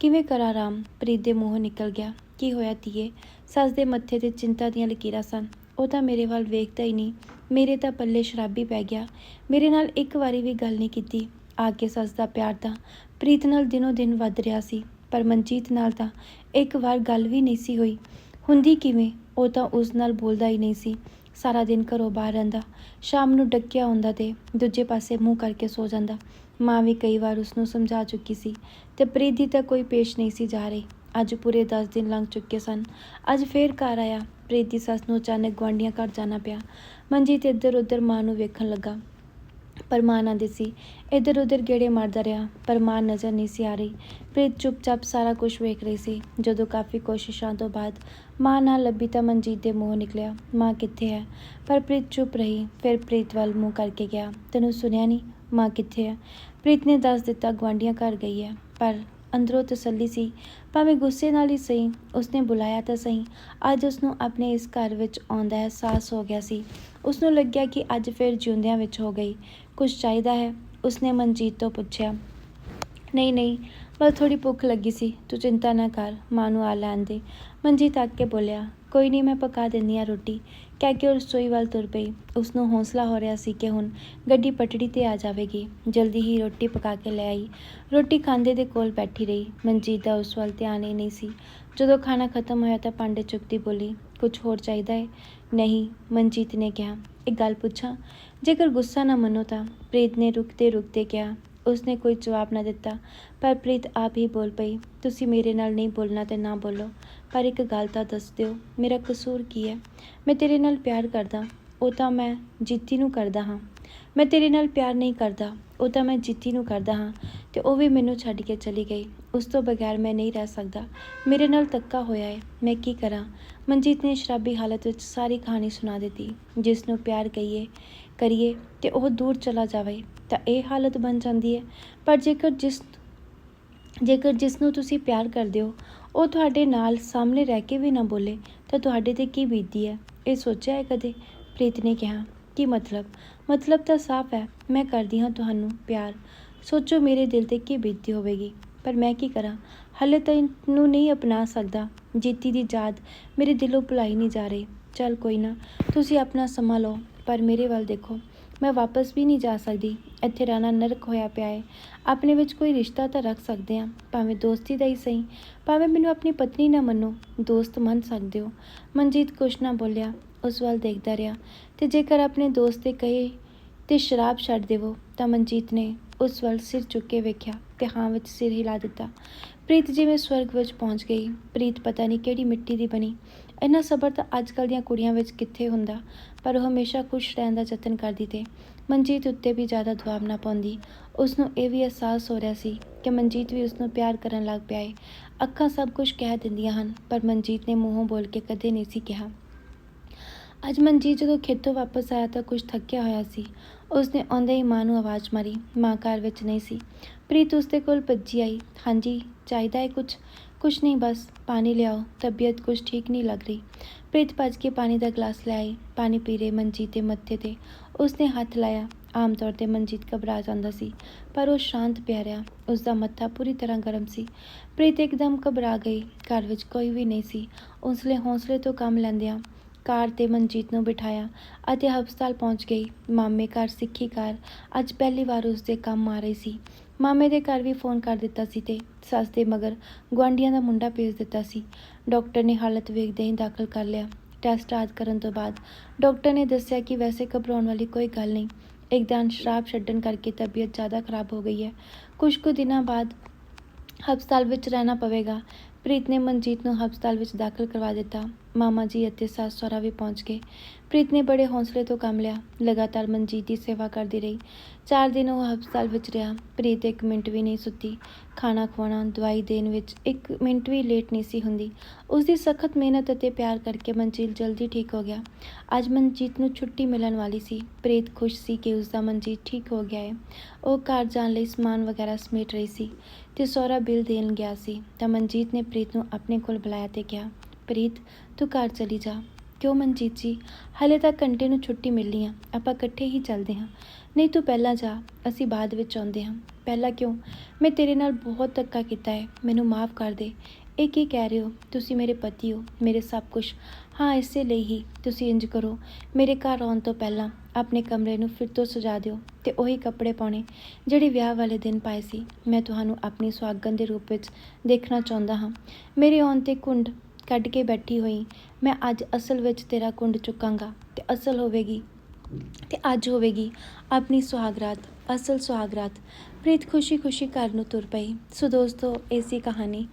ਕਿਵੇਂ ਕਰਾਂ ਆਰਾਮ? ਪ੍ਰੀਤ ਦੇ ਮੂੰਹੋਂ ਨਿਕਲ ਗਿਆ। ਕੀ ਹੋਇਆ ਧੀਏ? ਸੱਸ ਦੇ ਮੱਥੇ ਤੇ ਚਿੰਤਾ ਦੀਆਂ ਲਕੀਰਾਂ ਸਨ। ਉਹ ਤਾਂ ਮੇਰੇ ਵੱਲ ਵੇਖਦਾ ਹੀ ਨਹੀਂ। ਮੇਰੇ ਤਾਂ ਪੱਲੇ ਸ਼ਰਾਬੀ ਪੈ ਗਿਆ। ਮੇਰੇ ਨਾਲ ਇੱਕ ਵਾਰੀ ਵੀ ਗੱਲ ਨਹੀਂ ਕੀਤੀ। ਆ ਕੇ ਸੱਸ ਦਾ ਪਿਆਰ ਤਾਂ ਪ੍ਰੀਤ ਨਾਲ ਦਿਨੋ ਦਿਨ ਵੱਧ ਰਿਹਾ ਸੀ, ਪਰ ਮਨਜੀਤ ਨਾਲ ਤਾਂ ਇੱਕ ਵਾਰ ਗੱਲ ਵੀ ਨਹੀਂ ਸੀ ਹੋਈ। ਹੁੰਦੀ ਕਿਵੇਂ, ਉਹ ਤਾਂ ਉਸ ਨਾਲ ਬੋਲਦਾ ਹੀ ਨਹੀਂ ਸੀ। ਸਾਰਾ ਦਿਨ ਘਰੋਂ ਬਾਹਰ ਰਹਿੰਦਾ। ਸ਼ਾਮ ਨੂੰ ਡੱਕਿਆ ਹੁੰਦਾ ਤੇ ਦੂਜੇ ਪਾਸੇ ਮੂੰਹ ਕਰਕੇ ਸੋ ਜਾਂਦਾ। ਮਾਂ ਵੀ ਕਈ ਵਾਰ ਉਸ ਨੂੰ ਸਮਝਾ ਚੁੱਕੀ ਸੀ ਤੇ ਪ੍ਰੀਤ ਦੀ ਤਾਂ ਕੋਈ ਪੇਸ਼ ਨਹੀਂ ਸੀ ਜਾ ਰਹੀ। ਅੱਜ ਪੂਰੇ 10 ਦਿਨ ਲੰਘ ਚੁੱਕੇ ਸਨ। ਅੱਜ ਫੇਰ ਘਰ ਆਇਆ। ਪ੍ਰੀਤ ਦੀ ਸੱਸ ਨੂੰ ਅਚਾਨਕ ਗੁਆਂਢੀਆਂ ਘਰ ਜਾਣਾ ਪਿਆ। ਮਨਜੀਤ ਇੱਧਰ ਉੱਧਰ ਮਾਂ ਨੂੰ ਵੇਖਣ ਲੱਗਾ। ਪਰ ਮਾਂ ਨਾ ਦਿਸੀ ਇੱਧਰ ਉੱਧਰ ਗੇੜੇ ਮਾਰਦਾ ਰਿਹਾ, ਪਰ ਮਾਂ ਨਜ਼ਰ ਨਹੀਂ ਸੀ ਆ ਰਹੀ। ਪ੍ਰੀਤ ਚੁੱਪਚਾਪ ਸਾਰਾ ਕੁਝ ਵੇਖ ਰਹੀ ਸੀ। ਜਦੋਂ ਕਾਫੀ ਕੋਸ਼ਿਸ਼ਾਂ ਤੋਂ ਬਾਅਦ ਮਾਂ ਨਾਲ ਲੱਭੀ ਤਾਂ ਮਨਜੀਤ ਦੇ ਮੂੰਹ ਨਿਕਲਿਆ, ਮਾਂ ਕਿੱਥੇ ਹੈ? ਪਰ ਪ੍ਰੀਤ ਚੁੱਪ ਰਹੀ, ਫਿਰ ਪ੍ਰੀਤ ਵੱਲ ਮੂੰਹ ਕਰਕੇ ਗਿਆ, ਤੈਨੂੰ ਸੁਣਿਆ ਨਹੀਂ? ਮਾਂ ਕਿੱਥੇ ਹੈ? ਪ੍ਰੀਤ ਨੇ ਦੱਸ ਦਿੱਤਾ, ਗੁਆਂਢੀਆਂ ਘਰ ਗਈ ਹੈ, ਪਰ ਅੰਦਰੋਂ ਤਸੱਲੀ ਸੀ। ਭਾਵੇਂ ਗੁੱਸੇ ਨਾਲ ਹੀ ਸਹੀ, ਉਸਨੇ ਬੁਲਾਇਆ ਤਾਂ ਸਹੀ। ਅੱਜ ਉਸਨੂੰ ਆਪਣੇ ਇਸ ਘਰ ਵਿੱਚ ਆਉਂਦਾ ਅਹਿਸਾਸ ਹੋ ਗਿਆ ਸੀ। ਉਸਨੂੰ ਲੱਗਿਆ ਕਿ ਅੱਜ ਫਿਰ ਜਿਉਂਦਿਆਂ ਵਿੱਚ ਹੋ ਗਈ। ਕੁਝ ਚਾਹੀਦਾ ਹੈ? ਉਸਨੇ ਮਨਜੀਤ ਤੋਂ ਪੁੱਛਿਆ। ਨਹੀਂ ਨਹੀਂ, ਬਸ ਥੋੜੀ ਭੁੱਖ ਲੱਗੀ ਸੀ। ਤੂੰ ਚਿੰਤਾ ਨਾ ਕਰ, ਮਾਂ ਨੂੰ ਆ ਲੈਣ ਦੇ। ਮਨਜੀਤ ਆ ਕੇ ਬੋਲਿਆ, ਕੋਈ ਨਹੀਂ, ਮੈਂ ਪਕਾ ਦਿੰਦੀ ਆ ਰੋਟੀ। ਕਹਿ ਕੇ ਉਹ ਰਸੋਈ ਵੱਲ ਤੁਰ ਪਈ। ਉਸਨੂੰ ਹੌਸਲਾ ਹੋ ਰਿਹਾ ਸੀ ਕਿ ਹੁਣ ਗੱਡੀ ਪਟੜੀ ਤੇ ਆ ਜਾਵੇਗੀ। ਜਲਦੀ ਹੀ ਰੋਟੀ ਪਕਾ ਕੇ ਲੈ ਆਈ। ਰੋਟੀ ਖਾਂਦੇ ਦੇ ਕੋਲ ਬੈਠੀ ਰਹੀ। ਮਨਜੀਤ ਦਾ ਉਸ ਵੱਲ ਧਿਆਨ ਹੀ ਨਹੀਂ ਸੀ। ਜਦੋਂ ਖਾਣਾ ਖਤਮ ਹੋਇਆ ਤਾਂ ਪਾਂਡੇ ਚੁੱਕਦੀ ਬੋਲੀ ਕੁਝ ਹੋਰ ਚਾਹੀਦਾ ਹੈ ਨਹੀਂ, ਮਨਜੀਤ ਨੇ ਕਿਹਾ। ਇੱਕ ਗੱਲ ਪੁੱਛਾਂ? ਜੇਕਰ ਗੁੱਸਾ ਨਾ ਮੰਨੋ ਤਾਂ? ਪ੍ਰੀਤ ਨੇ ਰੁਕਦੇ ਰੁਕਦੇ ਕਿਹਾ। ਉਸਨੇ ਕੋਈ ਜਵਾਬ ਨਾ ਦਿੱਤਾ। ਪਰ ਪ੍ਰੀਤ ਆਪ ਹੀ ਬੋਲ ਪਈ, ਤੁਸੀਂ ਮੇਰੇ ਨਾਲ ਨਹੀਂ ਬੋਲਣਾ ਤੇ ਨਾ ਬੋਲੋ। ਪਰ ਇੱਕ ਗੱਲ ਤਾਂ ਦੱਸ ਦਿਓ, ਮੇਰਾ ਕਸੂਰ ਕੀ ਹੈ? ਮੈਂ ਤੇਰੇ ਨਾਲ ਪਿਆਰ ਕਰਦਾ, ਉਹ ਤਾਂ ਮੈਂ ਜੀਤੀ ਨੂੰ ਕਰਦਾ ਹਾਂ। ਮੈਂ ਤੇਰੇ ਨਾਲ ਪਿਆਰ ਨਹੀਂ ਕਰਦਾ। ਉਹ ਤਾਂ ਮੈਂ ਜਿੱਤੀ ਨੂੰ ਕਰਦਾ ਹਾਂ ਤੇ ਉਹ ਵੀ ਮੈਨੂੰ ਛੱਡ ਕੇ ਚਲੀ ਗਈ। ਉਸ ਤੋਂ ਬਗੈਰ ਮੈਂ ਨਹੀਂ ਰਹਿ ਸਕਦਾ। ਮੇਰੇ ਨਾਲ ਧੱਕਾ ਹੋਇਆ ਹੈ ਮੈਂ ਕੀ ਕਰਾਂ? ਮਨਜੀਤ ਨੇ ਸ਼ਰਾਬੀ ਹਾਲਤ ਵਿੱਚ ਸਾਰੀ ਕਹਾਣੀ ਸੁਣਾ ਦਿੱਤੀ। ਜਿਸ ਨੂੰ ਪਿਆਰ ਕਹੀਏ, ਕਰੀਏ ਤੇ ਉਹ ਦੂਰ ਚਲਾ ਜਾਵੇ, ਤਾਂ ਇਹ ਹਾਲਤ ਬਣ ਜਾਂਦੀ ਹੈ ਪਰ ਜੇਕਰ ਜਿਸ ਜੇਕਰ ਜਿਸ ਨੂੰ ਤੁਸੀਂ ਪਿਆਰ ਕਰਦੇ ਹੋ, ਉਹ ਤੁਹਾਡੇ ਨਾਲ ਸਾਹਮਣੇ ਰਹਿ ਕੇ ਵੀ ਨਾ ਬੋਲੇ, ਤਾਂ ਤੁਹਾਡੇ ਤੇ ਕੀ ਬੀਤਦੀ ਹੈ ਇਹ ਸੋਚਿਆ ਹੈ ਕਦੇ? ਪ੍ਰੀਤ ਨੇ ਕਿਹਾ, ਕੀ ਮਤਲਬ? ਮਤਲਬ ਤਾਂ ਸਾਫ਼ ਹੈ, ਮੈਂ ਕਰਦੀ ਹਾਂ ਤੁਹਾਨੂੰ ਪਿਆਰ। ਸੋਚੋ ਮੇਰੇ ਦਿਲ ਤੇ ਕੀ ਬੀਤੀ ਹੋਵੇਗੀ। ਪਰ ਮੈਂ ਕੀ ਕਰਾਂ? ਹਲੇ ਤਾਂ ਇਹਨੂੰ ਨਹੀਂ ਅਪਣਾ ਸਕਦਾ। ਜੀਤੀ ਦੀ ਯਾਦ ਮੇਰੇ ਦਿਲੋਂ ਭੁਲਾਈ ਨਹੀਂ ਜਾ ਰਹੀ। ਚੱਲ ਕੋਈ ਨਾ, ਤੁਸੀਂ ਆਪਣਾ ਸਮਾਂ ਲਓ, ਪਰ ਮੇਰੇ ਵੱਲ ਦੇਖੋ। ਮੈਂ ਵਾਪਸ ਵੀ ਨਹੀਂ ਜਾ ਸਕਦੀ। ਇੱਥੇ ਰਹਿਣਾ ਨਰਕ ਹੋਇਆ ਪਿਆ ਹੈ ਆਪਣੇ ਵਿੱਚ ਕੋਈ ਰਿਸ਼ਤਾ ਤਾਂ ਰੱਖ ਸਕਦੇ ਹਾਂ। ਭਾਵੇਂ ਦੋਸਤੀ ਦਾ ਹੀ ਸਹੀ, ਭਾਵੇਂ ਮੈਨੂੰ ਆਪਣੀ ਪਤਨੀ ਨਾ ਮੰਨੋ, ਦੋਸਤ ਮੰਨ ਸਕਦੇ ਹੋ। ਮਨਜੀਤ ਕੁਛ ਨਾ ਬੋਲਿਆ, ਉਸ ਵੱਲ ਦੇਖਦਾ ਰਿਹਾ। ਤੇ ਜੇਕਰ ਆਪਣੇ ਦੋਸਤ ਦੇ ਕਹੇ ਤੇ ਸ਼ਰਾਬ ਛੱਡ ਦੇਵੋ, ਤਾਂ ਮਨਜੀਤ ਨੇ ਉਸ ਵੱਲ ਸਿਰ ਚੁੱਕ ਕੇ ਵੇਖਿਆ ਤੇ ਹਾਂ ਵਿੱਚ ਸਿਰ ਹਿਲਾ ਦਿੱਤਾ। ਪ੍ਰੀਤ ਜਿਵੇਂ ਸਵਰਗ ਵਿੱਚ ਪਹੁੰਚ ਗਈ, ਪ੍ਰੀਤ ਪਤਾ ਨਹੀਂ ਕਿਹੜੀ ਮਿੱਟੀ ਦੀ ਬਣੀ। ਇੰਨਾ ਸਬਰ ਤਾਂ ਅੱਜ ਕੱਲ੍ਹ ਦੀਆਂ ਕੁੜੀਆਂ ਵਿੱਚ ਕਿੱਥੇ ਹੁੰਦਾ, ਪਰ ਉਹ ਹਮੇਸ਼ਾ ਖੁਸ਼ ਰਹਿਣ ਦਾ ਯਤਨ ਕਰਦੀ ਤੇ ਮਨਜੀਤ ਉੱਤੇ ਵੀ ਜ਼ਿਆਦਾ ਦਬਾਅ ਨਾ ਪਾਉਂਦੀ। ਉਸ ਨੂੰ ਇਹ ਵੀ ਅਹਿਸਾਸ ਹੋ ਰਿਹਾ ਸੀ ਕਿ ਮਨਜੀਤ ਵੀ ਉਸ ਨੂੰ ਪਿਆਰ ਕਰਨ ਲੱਗ ਪਿਆ ਹੈ ਅੱਖਾਂ ਸਭ ਕੁਝ ਕਹਿ ਦਿੰਦੀਆਂ ਹਨ, ਪਰ ਮਨਜੀਤ ਨੇ ਮੂੰਹੋਂ ਬੋਲ ਕੇ ਕਦੇ ਨਹੀਂ ਸੀ ਕਿਹਾ। ਅੱਜ ਮਨਜੀਤ ਜਦੋਂ ਖੇਤੋਂ ਵਾਪਸ ਆਇਆ ਤਾਂ ਕੁਝ ਥੱਕਿਆ ਹੋਇਆ ਸੀ। ਉਸਨੇ ਆਉਂਦੇ ਹੀ ਮਾਂ ਨੂੰ ਆਵਾਜ਼ ਮਾਰੀ, ਮਾਂ ਘਰ ਵਿੱਚ ਨਹੀਂ ਸੀ। ਪ੍ਰੀਤ ਉਸਦੇ ਕੋਲ ਭੱਜੀ ਆਈ। ਹਾਂਜੀ, ਚਾਹੀਦਾ ਹੈ ਕੁਝ ਕੁਝ ਨਹੀਂ, ਬਸ ਪਾਣੀ ਲਿਆਓ। ਤਬੀਅਤ ਕੁਝ ਠੀਕ ਨਹੀਂ ਲੱਗ ਰਹੀ। ਪ੍ਰੀਤ ਭੱਜ ਕੇ ਪਾਣੀ ਦਾ ਗਲਾਸ ਲੈ ਆਈ। ਪਾਣੀ ਪੀ ਰਹੇ ਮਨਜੀਤ ਦੇ ਮੱਥੇ ਤੇ। ਉਸਨੇ ਹੱਥ ਲਾਇਆ। ਆਮ ਤੌਰ ਤੇ ਮਨਜੀਤ ਘਬਰਾ ਜਾਂਦਾ ਸੀ, ਪਰ ਉਹ ਸ਼ਾਂਤ ਪਿਆ ਰਿਹਾ ਉਸ ਦਾ ਮੱਥਾ ਪੂਰੀ ਤਰ੍ਹਾਂ ਗਰਮ ਸੀ। ਪ੍ਰੀਤ ਇੱਕਦਮ ਘਬਰਾ ਗਈ। ਘਰ ਵਿੱਚ ਕੋਈ ਵੀ ਨਹੀਂ ਸੀ। ਉਸਲੇ ਹੌਸਲੇ ਤੋਂ ਕੰਮ ਲੈਂਦਿਆਂ ਕਾਰ ਤੇ ਮਨਜੀਤ ਨੂੰ ਬਿਠਾਇਆ ਅਤੇ ਹਸਪਤਾਲ ਪਹੁੰਚ ਗਈ। ਮਾਮੇ ਘਰ ਸਿੱਖੀ ਕਾਰ ਅੱਜ ਪਹਿਲੀ ਵਾਰ ਉਸਦੇ ਕੰਮ ਆ ਰਹੀ ਸੀ। ਮਾਮੇ ਦੇ ਘਰ ਵੀ ਫੋਨ ਕਰ ਦਿੱਤਾ ਸੀ ਤੇ ਸੱਸ ਦੇ ਮਗਰ ਗੁਆਂਢੀਆਂ ਦਾ ਮੁੰਡਾ ਭੇਜ ਦਿੱਤਾ ਸੀ। ਡਾਕਟਰ ਨੇ ਹਾਲਤ ਵੇਖਦੇ ਹੀ ਦਾਖਲ ਕਰ ਲਿਆ। ਟੈਸਟ ਆਦ ਕਰਨ ਤੋਂ ਬਾਅਦ ਡਾਕਟਰ ਨੇ ਦੱਸਿਆ ਕਿ ਵੈਸੇ ਘਬਰਾਉਣ ਵਾਲੀ ਕੋਈ ਗੱਲ ਨਹੀਂ। ਇੱਕਦਮ ਸ਼ਰਾਬ ਛੱਡਣ ਕਰਕੇ ਤਬੀਅਤ ਜ਼ਿਆਦਾ ਖਰਾਬ ਹੋ ਗਈ ਹੈ। ਕੁਝ ਕੁ ਦਿਨਾਂ ਬਾਅਦ ਹਸਪਤਾਲ ਵਿੱਚ ਰਹਿਣਾ ਪਵੇਗਾ। ਪ੍ਰੀਤ ਨੇ ਮਨਜੀਤ ਨੂੰ ਹਸਪਤਾਲ ਵਿੱਚ ਦਾਖਲ ਕਰਵਾ ਦਿੱਤਾ। ਮਾਮਾ ਜੀ ਅਤੇ ਸੱਸ ਸਹੁਰਾ ਵੀ ਪਹੁੰਚ ਗਏ। ਪ੍ਰੀਤ ਨੇ ਬੜੇ ਹੌਸਲੇ ਤੋਂ ਕੰਮ ਲਿਆ। ਲਗਾਤਾਰ ਮਨਜੀਤ ਦੀ ਸੇਵਾ ਕਰਦੀ ਰਹੀ। ਚਾਰ ਦਿਨ ਉਹ ਹਸਪਤਾਲ ਵਿੱਚ ਰਿਹਾ। ਪ੍ਰੀਤ ਇੱਕ ਮਿੰਟ ਵੀ ਨਹੀਂ ਸੁੱਤੀ। ਖਾਣਾ ਖਵਾਉਣਾ, ਦਵਾਈ ਦੇਣ ਵਿੱਚ ਇੱਕ ਮਿੰਟ ਵੀ ਲੇਟ ਨਹੀਂ ਸੀ ਹੁੰਦੀ। ਉਸ ਦੀ ਸਖਤ ਮਿਹਨਤ ਅਤੇ ਪਿਆਰ ਕਰਕੇ ਮਨਜੀਤ ਜਲਦੀ ਠੀਕ ਹੋ ਗਿਆ। ਅੱਜ ਮਨਜੀਤ ਨੂੰ ਛੁੱਟੀ ਮਿਲਣ ਵਾਲੀ ਸੀ। ਪ੍ਰੀਤ ਖੁਸ਼ ਸੀ ਕਿ ਉਸ ਦਾ ਮਨਜੀਤ ਠੀਕ ਹੋ ਗਿਆ ਹੈ। ਉਹ ਘਰ ਜਾਣ ਲਈ ਸਮਾਨ ਵਗੈਰਾ ਸਮੇਟ ਰਹੀ ਸੀ। ਤੇ ਸਹੁਰਾ ਬਿੱਲ ਦੇਣ ਗਿਆ ਸੀ ਤਾਂ ਮਨਜੀਤ ਨੇ ਪ੍ਰੀਤ ਨੂੰ ਆਪਣੇ ਕੋਲ ਬੁਲਾਇਆ ਤੇ ਕਿਹਾ, ਪ੍ਰੀਤ, ਤੂੰ ਘਰ ਚਲੀ ਜਾ। ਕਿਉਂ ਮਨਜੀਤ ਜੀ? ਹਲੇ ਤੱਕ ਘੰਟੇ ਨੂੰ ਛੁੱਟੀ ਮਿਲਣੀ ਆ, ਆਪਾਂ ਇਕੱਠੇ ਹੀ ਚੱਲਦੇ ਹਾਂ। ਨਹੀਂ ਤੂੰ ਪਹਿਲਾਂ ਜਾ, ਅਸੀਂ ਬਾਅਦ ਵਿੱਚ ਆਉਂਦੇ ਹਾਂ। ਪਹਿਲਾਂ ਕਿਉਂ? ਮੈਂ ਤੇਰੇ ਨਾਲ ਬਹੁਤ ਧੱਕਾ ਕੀਤਾ ਹੈ, ਮੈਨੂੰ ਮਾਫ ਕਰ ਦੇ। ਇਹ ਕੀ ਕਹਿ ਰਹੇ ਹੋ? ਤੁਸੀਂ ਮੇਰੇ ਪਤੀ ਹੋ, ਮੇਰੇ ਸਭ ਕੁਝ ਹਾਂ, ਇਸੇ ਲਈ ਹੀ ਤੁਸੀਂ ਇੰਜ ਕਰੋ। ਮੇਰੇ ਘਰ ਆਉਣ ਤੋਂ ਪਹਿਲਾਂ ਆਪਣੇ ਕਮਰੇ ਨੂੰ ਫਿਰ ਤੋਂ ਸਜਾ ਦਿਓ ਤੇ ਉਹੀ ਕੱਪੜੇ ਪਾਉਣੇ ਜਿਹੜੇ ਵਿਆਹ ਵਾਲੇ ਦਿਨ ਪਾਏ ਸੀ। ਮੈਂ ਤੁਹਾਨੂੰ ਆਪਣੀ ਸੁਹਾਗਣ ਦੇ ਰੂਪ ਵਿੱਚ ਦੇਖਣਾ ਚਾਹੁੰਦਾ ਹਾਂ। ਮੇਰੇ ਆਉਣ ਤੇ ਕੁੰਡ ਕੱਢ ਕੇ ਬੈਠੀ ਹੋਈ, ਮੈਂ ਅੱਜ ਅਸਲ ਵਿੱਚ ਤੇਰਾ ਕੁੰਡ ਚੁੱਕਾਂਗਾ ਤੇ ਅਸਲ ਹੋਵੇਗੀ, ਤੇ ਅੱਜ ਹੋਵੇਗੀ ਆਪਣੀ ਸੁਹਾਗਰਾਤ, ਅਸਲ ਸੁਹਾਗਰਾਤ। ਪ੍ਰੀਤ ਖੁਸ਼ੀ ਖੁਸ਼ੀ ਘਰ ਨੂੰ ਤੁਰ ਪਈ। ਸੋ ਦੋਸਤੋ ਐਸੀ ਕਹਾਣੀ।